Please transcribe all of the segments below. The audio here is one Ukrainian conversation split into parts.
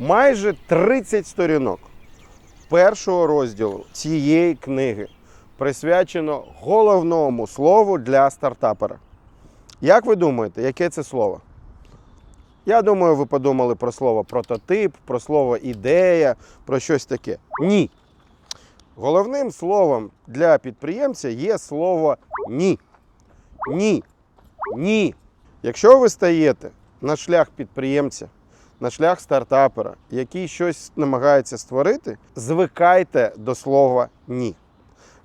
Майже 30 сторінок першого розділу цієї книги присвячено головному слову для стартапера. Як ви думаєте, яке це слово? Я думаю, ви подумали про слово прототип, про слово ідея, про щось таке. Ні. Головним словом для підприємця є слово ні. Ні. Ні. Якщо ви стаєте на шлях підприємця, на шлях стартапера, який щось намагається створити, звикайте до слова ні.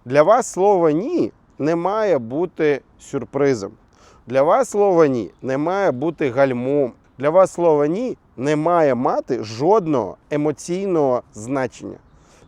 Для вас слово ні не має бути сюрпризом. Для вас слово ні не має бути гальмом. Для вас слово ні не має мати жодного емоційного значення.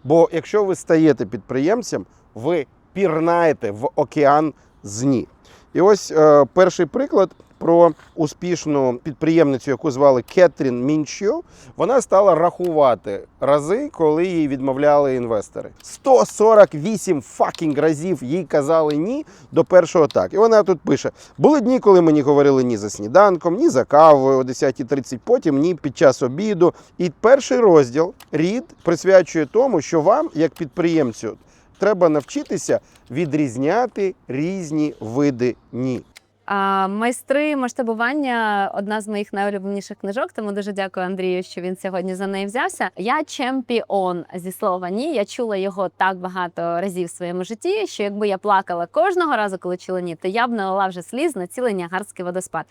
Бо якщо ви стаєте підприємцем, ви пірнаєте в океан з ні. І ось е, перший приклад про успішну підприємницю, яку звали Кетрін Мінчо. Вона стала рахувати рази, коли їй відмовляли інвестори. 148 факінг разів їй казали ні до першого так. І вона тут пише: були дні, коли мені говорили ні за сніданком, ні за кавою о 10.30, потім ні під час обіду. І перший розділ рід присвячує тому, що вам, як підприємцю, треба навчитися відрізняти різні види ні. Майстри масштабування одна з моїх найулюбленіших книжок, тому дуже дякую Андрію, що він сьогодні за неї взявся. Я чемпіон зі слова ні. Я чула його так багато разів в своєму житті, що якби я плакала кожного разу, коли чула ні, то я б налила вже сліз на цілий Ніагарський водоспад.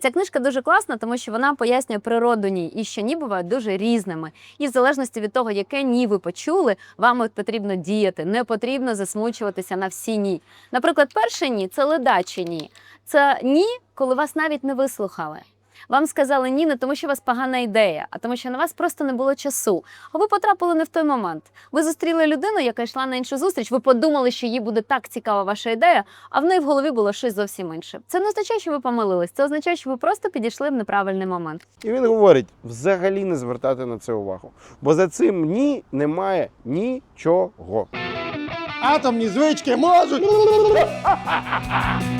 Ця книжка дуже класна, тому що вона пояснює природу ні і що ні бувають дуже різними. І в залежності від того, яке ні ви почули, вам от потрібно діяти. Не потрібно засмучуватися на всі ні. Наприклад, перше ні це ледачі ні. Це ні, коли вас навіть не вислухали. Вам сказали ні, не тому, що у вас погана ідея, а тому, що на вас просто не було часу. А ви потрапили не в той момент. Ви зустріли людину, яка йшла на іншу зустріч. Ви подумали, що їй буде так цікава ваша ідея, а в неї в голові було щось зовсім інше. Це не означає, що ви помилились. Це означає, що ви просто підійшли в неправильний момент. І він говорить: взагалі не звертати на це увагу. Бо за цим ні немає нічого. Атомні звички можуть.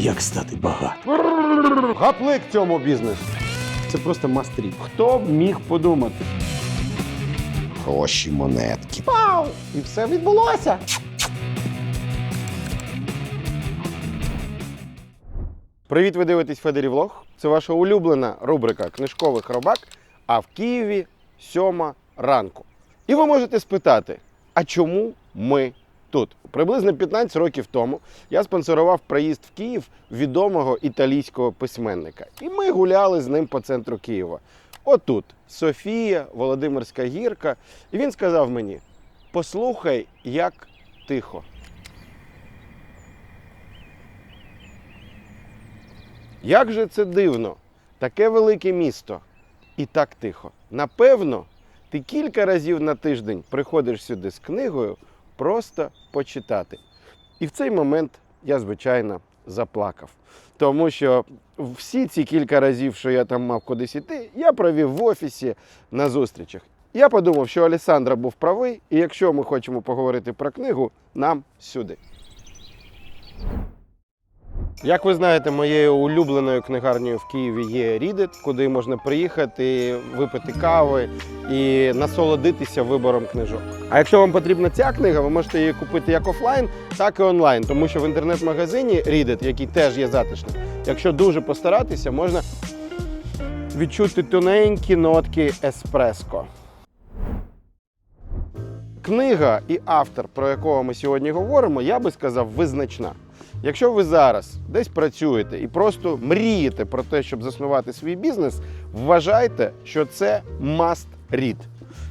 Як стати багатим? Гаплик цьому бізнесу. Це просто мастріт. Хто б міг подумати? Гроші монетки. Пау! І все відбулося. Привіт, ви дивитесь Федері Влог. Це ваша улюблена рубрика книжкових робак. А в Києві сьома ранку. І ви можете спитати: а чому ми тут? Приблизно 15 років тому я спонсорував проїзд в Київ відомого італійського письменника. І ми гуляли з ним по центру Києва. Отут Софія, Володимирська гірка. І він сказав мені: послухай, як тихо. Як же це дивно, таке велике місто і так тихо. Напевно, ти кілька разів на тиждень приходиш сюди з книгою просто почитати. І в цей момент я, звичайно, заплакав. Тому що всі ці кілька разів, що я там мав кудись іти, я провів в офісі на зустрічах. Я подумав, що Олександра був правий, і якщо ми хочемо поговорити про книгу, нам сюди. Як ви знаєте, моєю улюбленою книгарнею в Києві є Рідит, куди можна приїхати, випити кави і насолодитися вибором книжок. А якщо вам потрібна ця книга, ви можете її купити як офлайн, так і онлайн, тому що в інтернет-магазині Readit, який теж є затишним, якщо дуже постаратися, можна відчути тоненькі нотки еспреско. Книга і автор, про якого ми сьогодні говоримо, я би сказав, визначна. Якщо ви зараз десь працюєте і просто мрієте про те, щоб заснувати свій бізнес, вважайте, що це must read.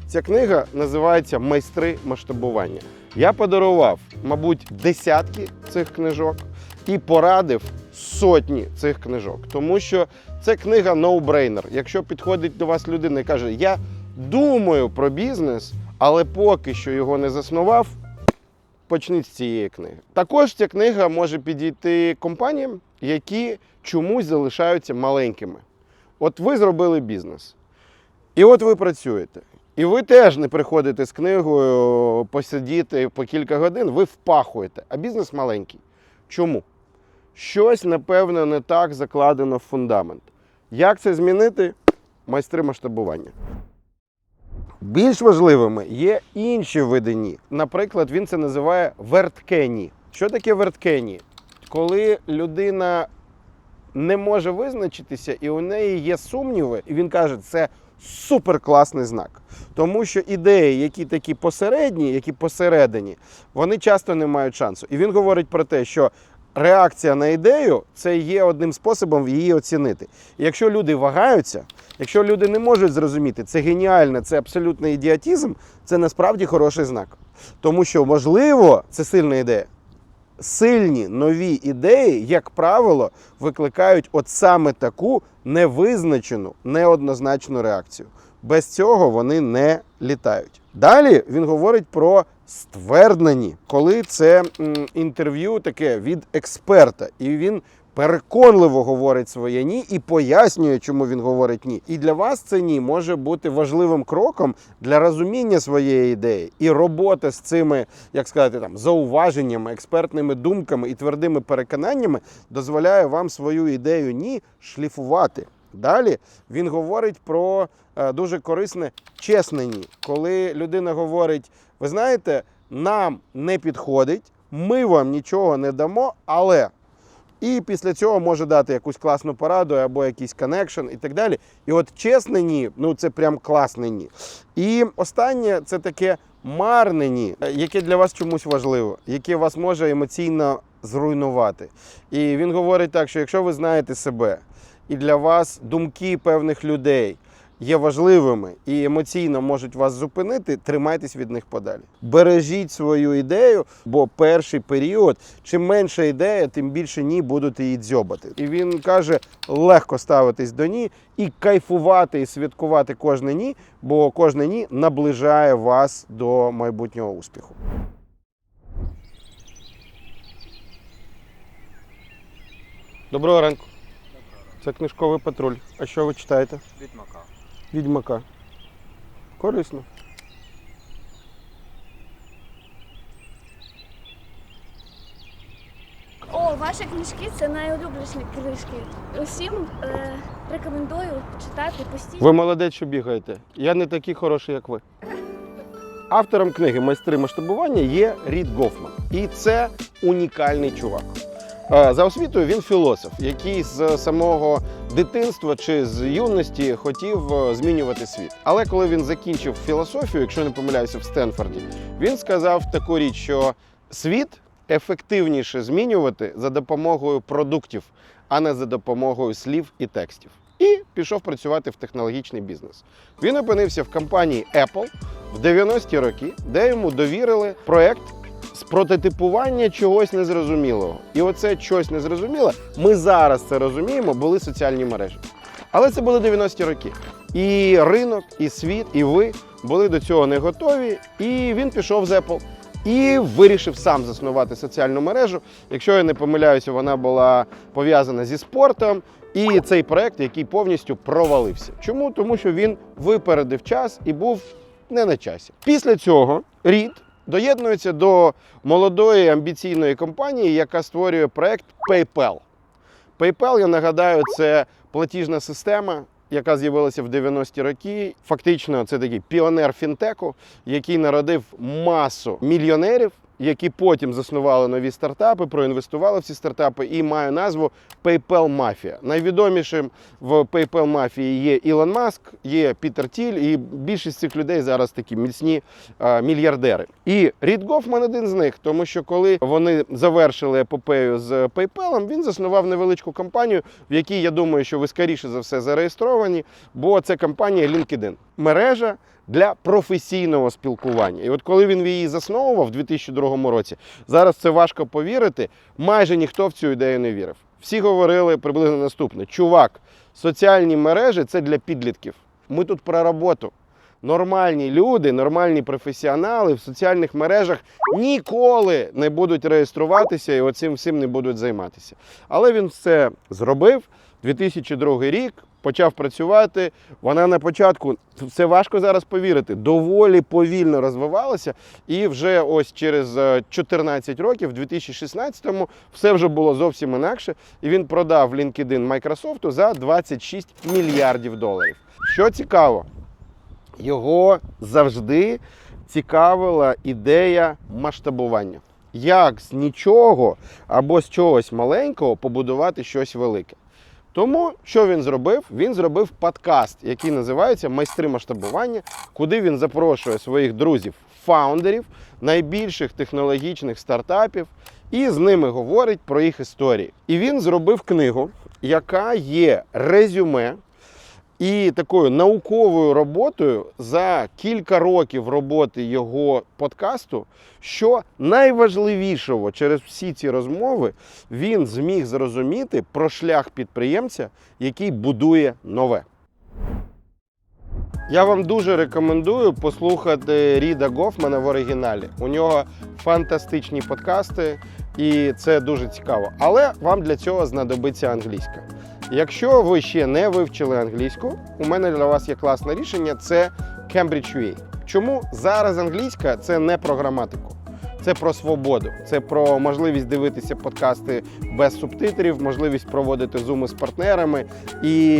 Ця книга називається Майстри масштабування. Я подарував, мабуть, десятки цих книжок і порадив сотні цих книжок, тому що це книга no-brainer. Якщо підходить до вас людина і каже, я думаю про бізнес, але поки що його не заснував, почніть з цієї книги. Також ця книга може підійти компаніям, які чомусь залишаються маленькими. От ви зробили бізнес, і от ви працюєте. І ви теж не приходите з книгою посидіти по кілька годин, ви впахуєте, а бізнес маленький. Чому? Щось, напевно, не так закладено в фундамент. Як це змінити? майстри масштабування. Більш важливими є інші види ні. Наприклад, він це називає вертке ні. Що таке вертке ні? Коли людина не може визначитися, і у неї є сумніви, і він каже, це суперкласний знак. Тому що ідеї, які такі посередні, які посередині, вони часто не мають шансу. І він говорить про те, що реакція на ідею це є одним способом її оцінити. І якщо люди вагаються, якщо люди не можуть зрозуміти, це геніально, це абсолютний ідіотізм, це насправді хороший знак. Тому що, можливо, це сильна ідея. Сильні нові ідеї, як правило, викликають от саме таку невизначену, неоднозначну реакцію. Без цього вони не літають. Далі він говорить про стверднені, коли це інтерв'ю таке від експерта, і він переконливо говорить своє ні і пояснює, чому він говорить ні. І для вас це ні може бути важливим кроком для розуміння своєї ідеї і роботи з цими, як сказати, там зауваженнями, експертними думками і твердими переконаннями дозволяє вам свою ідею ні шліфувати. Далі він говорить про дуже корисне чесне ні. Коли людина говорить: ви знаєте, нам не підходить, ми вам нічого не дамо, але. І після цього може дати якусь класну пораду або якийсь коннекшн і так далі. І от чесне ні, ну це прям класне ні. І останнє це таке марне ні, е, яке для вас чомусь важливо, яке вас може емоційно зруйнувати. І він говорить так, що якщо ви знаєте себе, і для вас думки певних людей є важливими і емоційно можуть вас зупинити, тримайтесь від них подалі. Бережіть свою ідею, бо перший період, чим менша ідея, тим більше ні будуть її дзьобати. І він каже, легко ставитись до ні і кайфувати і святкувати кожне ні, бо кожне ні наближає вас до майбутнього успіху. Доброго ранку. Це книжковий патруль. А що ви читаєте? Відьмака. Відьмака. Корисно. О, ваші книжки це найулюбленіші книжки. Усім е, рекомендую читати постійно. Ви молодець, що бігаєте. Я не такий хороший, як ви. Автором книги Майстри масштабування є Рід Гофман. І це унікальний чувак. Е, За освітою він філософ, який з самого дитинства чи з юності хотів е, змінювати світ. Але коли він закінчив філософію, якщо не помиляюся, в Стенфорді, він сказав таку річ, що світ ефективніше змінювати за допомогою продуктів, а не за допомогою слів і текстів. І пішов працювати в технологічний бізнес. Він опинився в компанії Apple в 90-ті роки, де йому довірили проект з прототипування чогось незрозумілого. І оце щось незрозуміле, ми зараз це розуміємо, були соціальні мережі. Але це були 90-ті роки. І ринок, і світ, і ви були до цього не готові. І він пішов з Apple і вирішив сам заснувати соціальну мережу. Якщо я не помиляюся, вона була пов'язана зі спортом. І цей проект, який повністю провалився. Чому? Тому що він випередив час і був не на часі. Після цього Рід доєднується до молодої амбіційної компанії, яка створює проект PayPal. PayPal, я нагадаю, це платіжна система, яка з'явилася в 90-ті роки. Фактично, це такий піонер фінтеку, який народив масу мільйонерів, які потім заснували нові стартапи, проінвестували в ці стартапи і має назву PayPal Mafia. Найвідомішим в PayPal Mafia є Ілон Маск, є Пітер Тіль, і більшість цих людей зараз такі міцні а, мільярдери. І Рід Гофман один з них, тому що коли вони завершили епопею з PayPal, він заснував невеличку компанію, в якій я думаю, що ви скоріше за все зареєстровані, бо це компанія LinkedIn. Мережа для професійного спілкування. І от коли він її засновував в 2002 році, зараз це важко повірити, майже ніхто в цю ідею не вірив. Всі говорили приблизно наступне: чувак, соціальні мережі це для підлітків. Ми тут про роботу. Нормальні люди, нормальні професіонали в соціальних мережах ніколи не будуть реєструватися і оцим всім не будуть займатися. Але він все зробив. 2002 рік почав працювати. Вона на початку, це важко зараз повірити, доволі повільно розвивалася. І вже ось через е, 14 років, в 2016-му, все вже було зовсім інакше. І він продав LinkedIn Microsoft за 26 мільярдів доларів. Що цікаво, його завжди цікавила ідея масштабування. Як з нічого або з чогось маленького побудувати щось велике. Тому що він зробив? Він зробив подкаст, який називається Майстри масштабування, куди він запрошує своїх друзів, фаундерів, найбільших технологічних стартапів, і з ними говорить про їх історії. І він зробив книгу, яка є резюме і такою науковою роботою за кілька років роботи його подкасту, що найважливішого через всі ці розмови він зміг зрозуміти про шлях підприємця, який будує нове. Я вам дуже рекомендую послухати Ріда Гофмана в оригіналі. У нього фантастичні подкасти, і це дуже цікаво. Але вам для цього знадобиться англійська. Якщо ви ще не вивчили англійську, у мене для вас є класне рішення це Cambridge UA. Чому зараз англійська це не про граматику? Це про свободу, це про можливість дивитися подкасти без субтитрів, можливість проводити зуми з партнерами і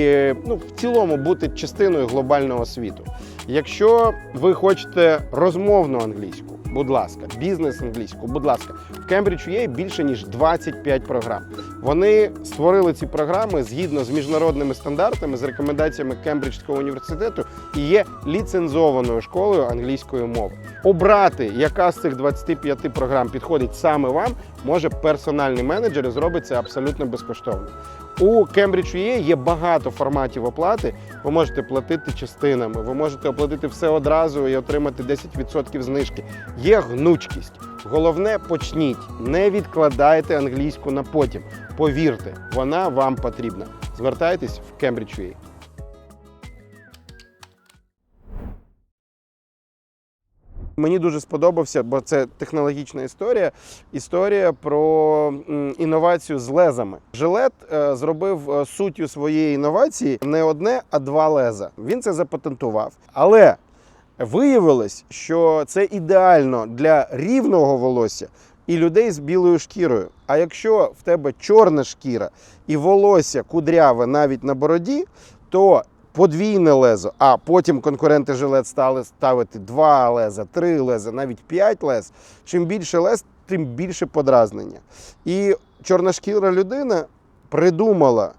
ну, в цілому бути частиною глобального світу. Якщо ви хочете розмовну англійську, будь ласка, бізнес англійську, будь ласка, в Cambridge UA більше ніж 25 програм. Вони створили ці програми згідно з міжнародними стандартами, з рекомендаціями Кембриджського університету і є ліцензованою школою англійської мови. Обрати, яка з цих 25 програм підходить саме вам, може персональний менеджер і зробить це абсолютно безкоштовно. У Cambridge.ua є багато форматів оплати. Ви можете платити частинами, ви можете оплатити все одразу і отримати 10% знижки. Є гнучкість. Головне, почніть, не відкладайте англійську на потім. Повірте, вона вам потрібна. Звертайтесь в Cambridge Мені дуже сподобався, бо це технологічна історія. Історія про інновацію з лезами. Жилет е, зробив е, суттю своєї інновації не одне, а два леза. Він це запатентував. Але виявилось, що це ідеально для рівного волосся і людей з білою шкірою. А якщо в тебе чорна шкіра і волосся кудряве навіть на бороді, то подвійне лезо, а потім конкуренти жилет стали ставити два леза, три леза, навіть п'ять лез. Чим більше лез, тим більше подразнення. І чорношкіра людина придумала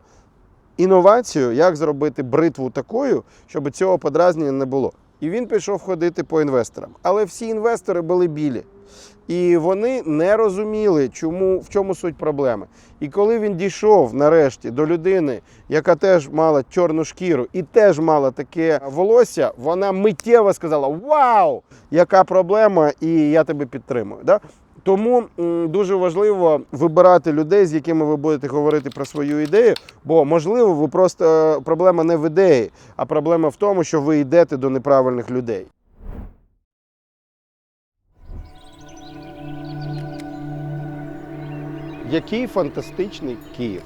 інновацію, як зробити бритву такою, щоб цього подразнення не було. І він пішов ходити по інвесторам. Але всі інвестори були білі. І вони не розуміли, чому, в чому суть проблеми. І коли він дійшов нарешті до людини, яка теж мала чорну шкіру і теж мала таке волосся, вона миттєво сказала: Вау! Яка проблема, і я тебе підтримую. Да? Тому дуже важливо вибирати людей, з якими ви будете говорити про свою ідею. Бо можливо, ви просто е, проблема не в ідеї, а проблема в тому, що ви йдете до неправильних людей. Який фантастичний Київ.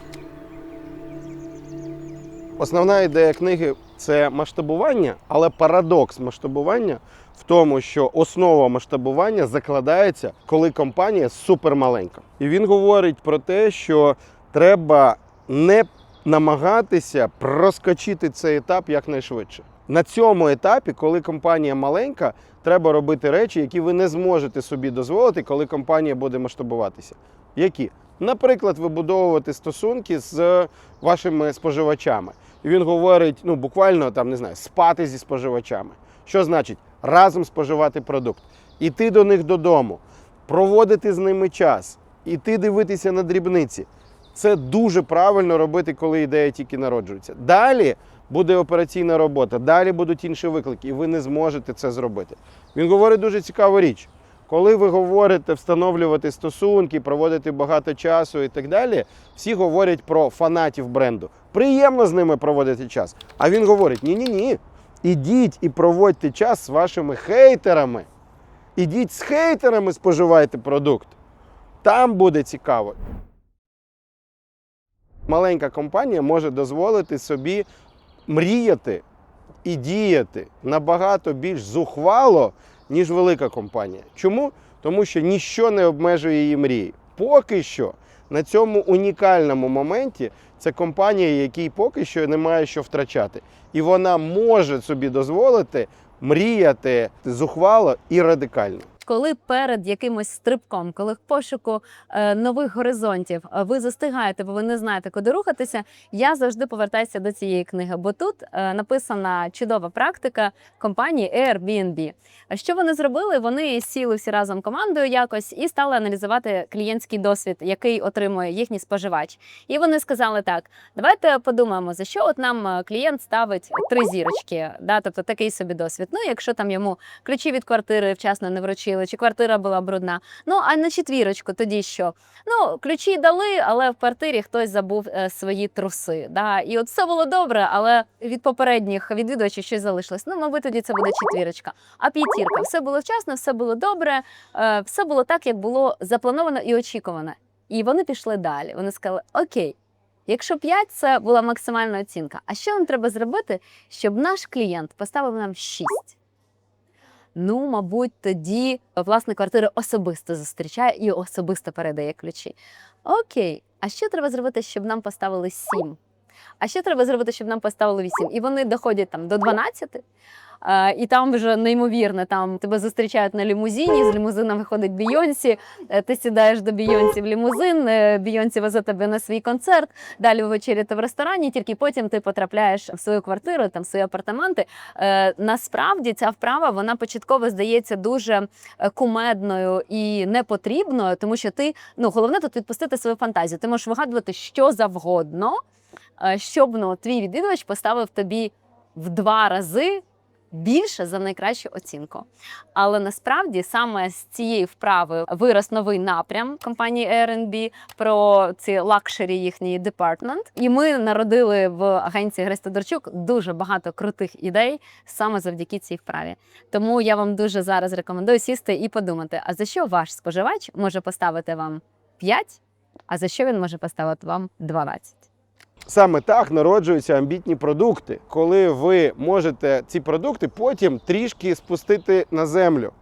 Основна ідея книги це масштабування, але парадокс масштабування в тому, що основа масштабування закладається, коли компанія супермаленька. І він говорить про те, що треба не намагатися проскочити цей етап якнайшвидше. На цьому етапі, коли компанія маленька, треба робити речі, які ви не зможете собі дозволити, коли компанія буде масштабуватися. Які? Наприклад, вибудовувати стосунки з вашими споживачами. І він говорить, ну буквально там не знаю, спати зі споживачами. Що значить разом споживати продукт, іти до них додому, проводити з ними час, іти дивитися на дрібниці. Це дуже правильно робити, коли ідея тільки народжується. Далі буде операційна робота, далі будуть інші виклики, і ви не зможете це зробити. Він говорить дуже цікаву річ. Коли ви говорите встановлювати стосунки, проводити багато часу і так далі, всі говорять про фанатів бренду. Приємно з ними проводити час. А він говорить: ні-ні ні. Ідіть і проводьте час з вашими хейтерами. Ідіть з хейтерами, споживайте продукт. Там буде цікаво. Маленька компанія може дозволити собі мріяти і діяти набагато більш зухвало, ніж велика компанія. Чому? Тому що ніщо не обмежує її мрії. Поки що на цьому унікальному моменті це компанія, якій поки що немає що втрачати. І вона може собі дозволити мріяти зухвало і радикально. Коли перед якимось стрибком, коли в пошуку е, нових горизонтів е, ви застигаєте, бо ви не знаєте, куди рухатися, я завжди повертаюся до цієї книги, бо тут е, написана чудова практика компанії Airbnb. Що вони зробили? Вони сіли всі разом командою якось і стали аналізувати клієнтський досвід, який отримує їхній споживач. І вони сказали так: давайте подумаємо, за що от нам клієнт ставить три зірочки, да, тобто такий собі досвід. Ну, якщо там йому ключі від квартири вчасно не вручили, чи квартира була брудна. Ну а на четвірочку тоді що? Ну, ключі дали, але в квартирі хтось забув е, свої труси. Да? І от все було добре, але від попередніх відвідувачів щось залишилось. Ну, мабуть, тоді це буде четвірочка. А п'ятірка, все було вчасно, все було добре, е, все було так, як було заплановано і очікувано. І вони пішли далі. Вони сказали: Окей. Якщо 5 це була максимальна оцінка, а що нам треба зробити, щоб наш клієнт поставив нам 6? Ну, мабуть, тоді власник квартири особисто зустрічає і особисто передає ключі. Окей, а що треба зробити, щоб нам поставили 7? А що треба зробити, щоб нам поставили 8? І вони доходять там до 12. е, І там вже неймовірно, там тебе зустрічають на лімузині, з лімузина виходить Бійонсі, е, ти сідаєш до Бійонсі в лімузин, е, Бійонсі везе тебе на свій концерт, далі ви вечеряєте в ресторані, тільки потім ти потрапляєш в свою квартиру, там в свої апартаменти. Е, Насправді ця вправа вона початково здається дуже кумедною і непотрібною, тому що ти ну головне тут відпустити свою фантазію. Ти можеш вигадувати що завгодно, щоб ну, твій відвідувач поставив тобі в два рази. Більше за найкращу оцінку. Але насправді саме з цієї вправи вирос новий напрям компанії Airbnb про ці лакшері їхній департмент. І ми народили в агенції Гресь Тодорчук дуже багато крутих ідей саме завдяки цій вправі. Тому я вам дуже зараз рекомендую сісти і подумати, а за що ваш споживач може поставити вам 5, а за що він може поставити вам 12. Саме так народжуються амбітні продукти, коли ви можете ці продукти потім трішки спустити на землю.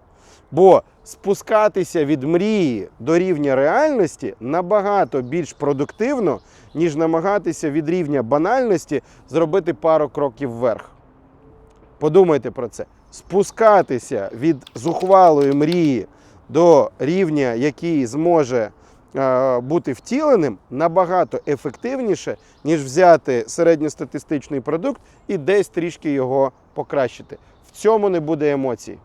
Бо спускатися від мрії до рівня реальності набагато більш продуктивно, ніж намагатися від рівня банальності зробити пару кроків вверх. Подумайте про це. Спускатися від зухвалої мрії до рівня, який зможе бути втіленим, набагато ефективніше, ніж взяти середньостатистичний продукт і десь трішки його покращити. В цьому не буде емоцій.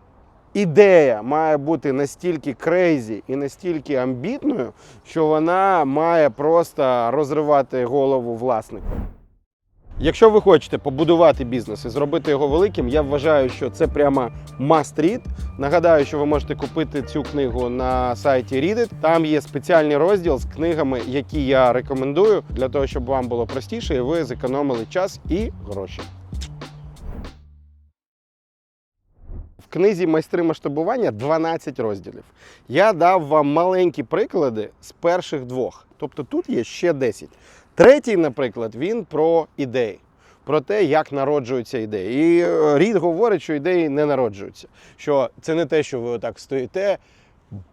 Ідея має бути настільки крейзі і настільки амбітною, що вона має просто розривати голову власнику. Якщо ви хочете побудувати бізнес і зробити його великим, я вважаю, що це прямо must read. Нагадаю, що ви можете купити цю книгу на сайті Readit. Там є спеціальний розділ з книгами, які я рекомендую, для того, щоб вам було простіше і ви зекономили час і гроші. В книзі майстри масштабування 12 розділів. Я дав вам маленькі приклади з перших двох. Тобто тут є ще 10. Третій, наприклад, він про ідеї, про те, як народжуються ідеї. І е, Рід говорить, що ідеї не народжуються. Що це не те, що ви отак стоїте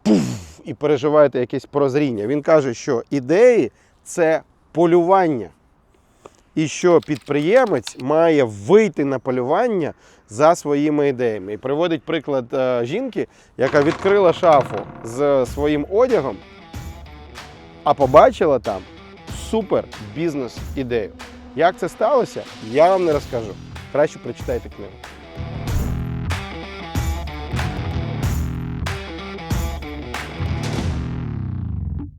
буф, і переживаєте якесь прозріння. Він каже, що ідеї це полювання. І що підприємець має вийти на полювання за своїми ідеями. І приводить приклад е, жінки, яка відкрила шафу з своїм одягом, а побачила там супер бізнес-ідею. Як це сталося, я вам не розкажу. Краще прочитайте книгу.